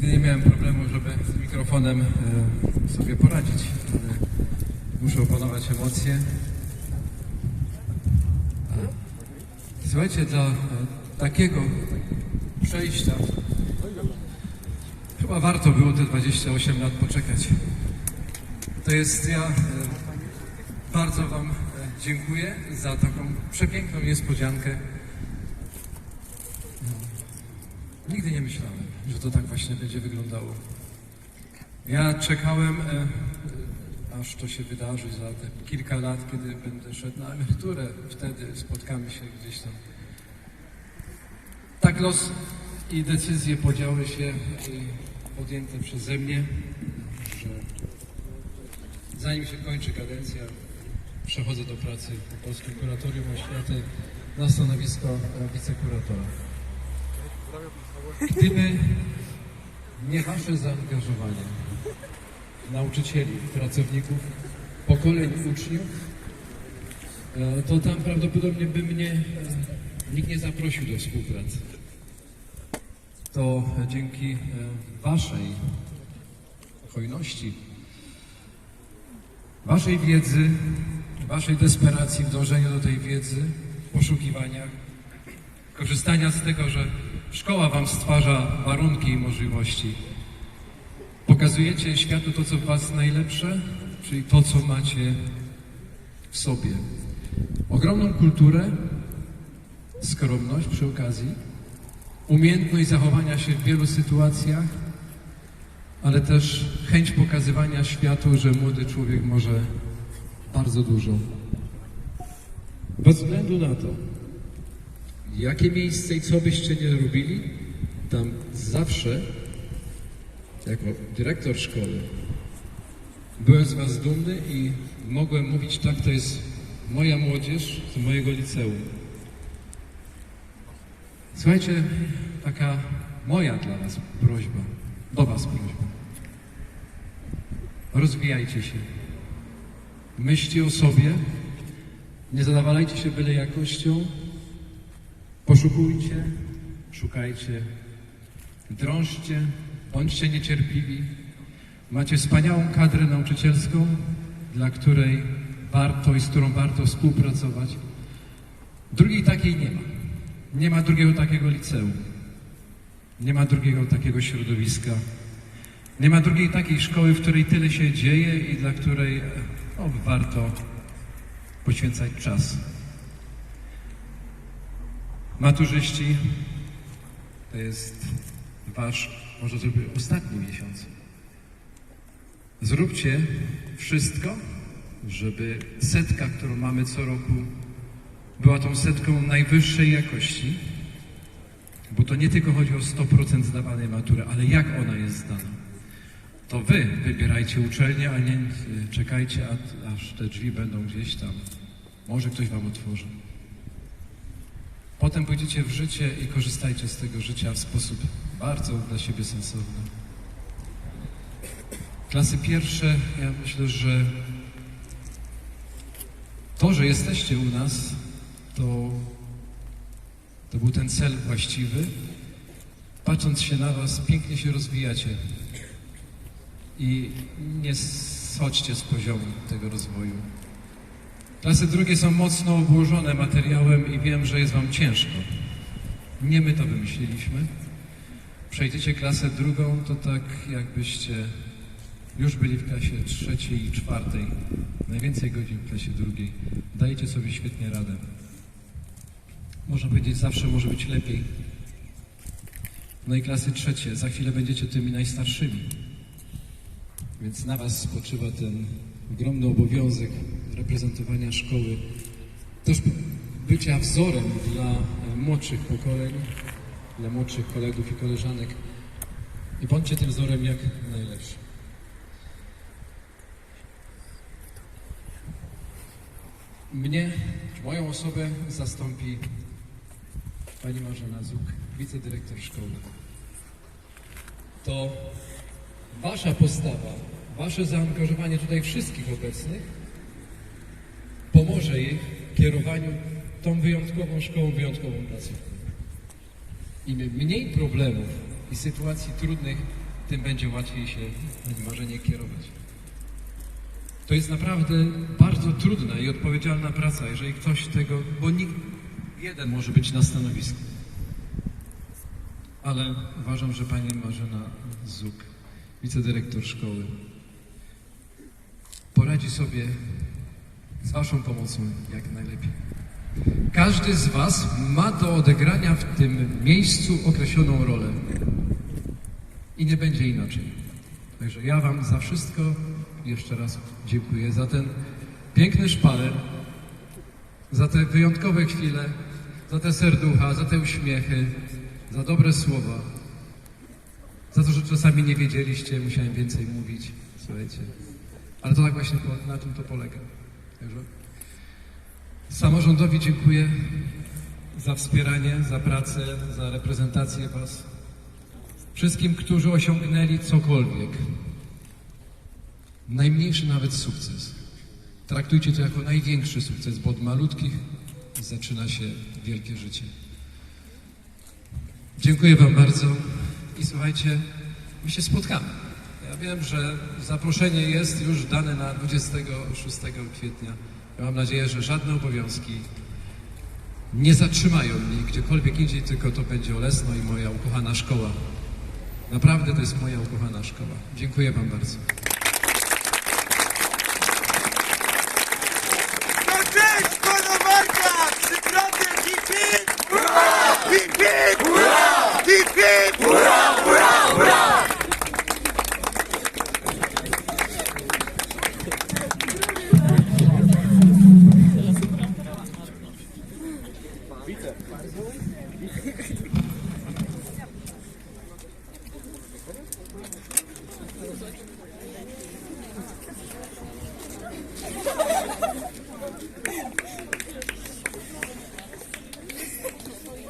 Nigdy nie miałem problemu, żeby z mikrofonem e, sobie poradzić. ale Muszę opanować emocje. Słuchajcie, dla e, takiego przejścia chyba warto było te 28 lat poczekać. To jest ja e, bardzo Wam e, dziękuję za taką przepiękną niespodziankę. Nigdy nie myślałem, że to tak właśnie będzie wyglądało. Ja czekałem, e, e, aż to się wydarzy za te kilka lat, kiedy będę szedł na emeryturę. Wtedy spotkamy się gdzieś tam. Tak los i decyzje podziały się e, podjęte przeze mnie, że zanim się kończy kadencja, przechodzę do pracy w Polskim Kuratorium Oświaty na stanowisko wicekuratora. Gdyby nie Wasze zaangażowanie, nauczycieli, pracowników, pokoleń uczniów, e, to tam prawdopodobnie by mnie e, nikt nie zaprosił do współpracy. To dzięki e, Waszej hojności, Waszej wiedzy, Waszej desperacji w dążeniu do tej wiedzy, poszukiwaniach, korzystania z tego, że szkoła Wam stwarza warunki i możliwości. Pokazujecie światu to, co w Was najlepsze, czyli to, co macie w sobie. Ogromną kulturę, skromność przy okazji, umiejętność zachowania się w wielu sytuacjach, ale też chęć pokazywania światu, że młody człowiek może bardzo dużo. Bez względu na to, jakie miejsce i co byście nie robili, tam zawsze, jako dyrektor szkoły, byłem z Was dumny i mogłem mówić, tak, to jest moja młodzież z mojego liceum. Słuchajcie, taka moja dla Was prośba, do Was prośba. Rozwijajcie się. Myślcie o sobie, nie zadawalajcie się byle jakością, Poszukujcie, szukajcie, drążcie, bądźcie niecierpliwi. Macie wspaniałą kadrę nauczycielską, dla której warto i z którą warto współpracować. Drugiej takiej nie ma. Nie ma drugiego takiego liceum. Nie ma drugiego takiego środowiska. Nie ma drugiej takiej szkoły, w której tyle się dzieje i dla której e, o, warto poświęcać czas. Maturzyści, to jest wasz, może to by ostatni miesiąc. Zróbcie wszystko, żeby setka, którą mamy co roku, była tą setką najwyższej jakości, bo to nie tylko chodzi o 100% zdawanej matury, ale jak ona jest zdana. To wy wybierajcie uczelnię, a nie czekajcie, aż te drzwi będą gdzieś tam. Może ktoś wam otworzy. Potem pójdziecie w życie i korzystajcie z tego życia w sposób bardzo dla siebie sensowny. Klasy pierwsze, ja myślę, że to, że jesteście u nas, to, to był ten cel właściwy. Patrząc się na Was, pięknie się rozwijacie i nie schodźcie z poziomu tego rozwoju. Klasy drugie są mocno obłożone materiałem i wiem, że jest Wam ciężko. Nie my to wymyśliliśmy. Przejdziecie klasę drugą, to tak jakbyście już byli w klasie trzeciej i czwartej. Najwięcej godzin w klasie drugiej. Dajecie sobie świetnie radę. Można powiedzieć, zawsze może być lepiej. No i klasy trzecie. Za chwilę będziecie tymi najstarszymi. Więc na Was spoczywa ten ogromny obowiązek reprezentowania szkoły, też bycia wzorem dla e, młodszych pokoleń, dla młodszych kolegów i koleżanek. I bądźcie tym wzorem jak najlepszy. Mnie, moją osobę zastąpi pani Marzena Zuk, wicedyrektor szkoły. To wasza postawa, wasze zaangażowanie tutaj wszystkich obecnych pomoże jej kierowaniu tą wyjątkową szkołą, wyjątkową placówką. Im mniej problemów i sytuacji trudnych tym będzie łatwiej się nim może nie kierować. To jest naprawdę bardzo trudna i odpowiedzialna praca, jeżeli ktoś tego, bo nikt, jeden może być na stanowisku. Ale uważam, że pani Marzena Zuk, wicedyrektor szkoły, poradzi sobie z waszą pomocą jak najlepiej. Każdy z was ma do odegrania w tym miejscu określoną rolę. I nie będzie inaczej. Także ja wam za wszystko jeszcze raz dziękuję. Za ten piękny szpaler, za te wyjątkowe chwile, za te serducha, za te uśmiechy, za dobre słowa. Za to, że czasami nie wiedzieliście, musiałem więcej mówić. Słuchajcie. Ale to tak właśnie na tym to polega. Samorządowi dziękuję za wspieranie, za pracę, za reprezentację Was. Wszystkim, którzy osiągnęli cokolwiek, najmniejszy nawet sukces. Traktujcie to jako największy sukces, bo od malutkich zaczyna się wielkie życie. Dziękuję Wam bardzo i słuchajcie, my się spotkamy. Ja wiem, że zaproszenie jest już dane na 26 kwietnia. Ja mam nadzieję, że żadne obowiązki nie zatrzymają mnie gdziekolwiek indziej, tylko to będzie Olesno i moja ukochana szkoła. Naprawdę to jest moja ukochana szkoła. Dziękuję Wam bardzo. Hip hip! Hip hip! Hip hip!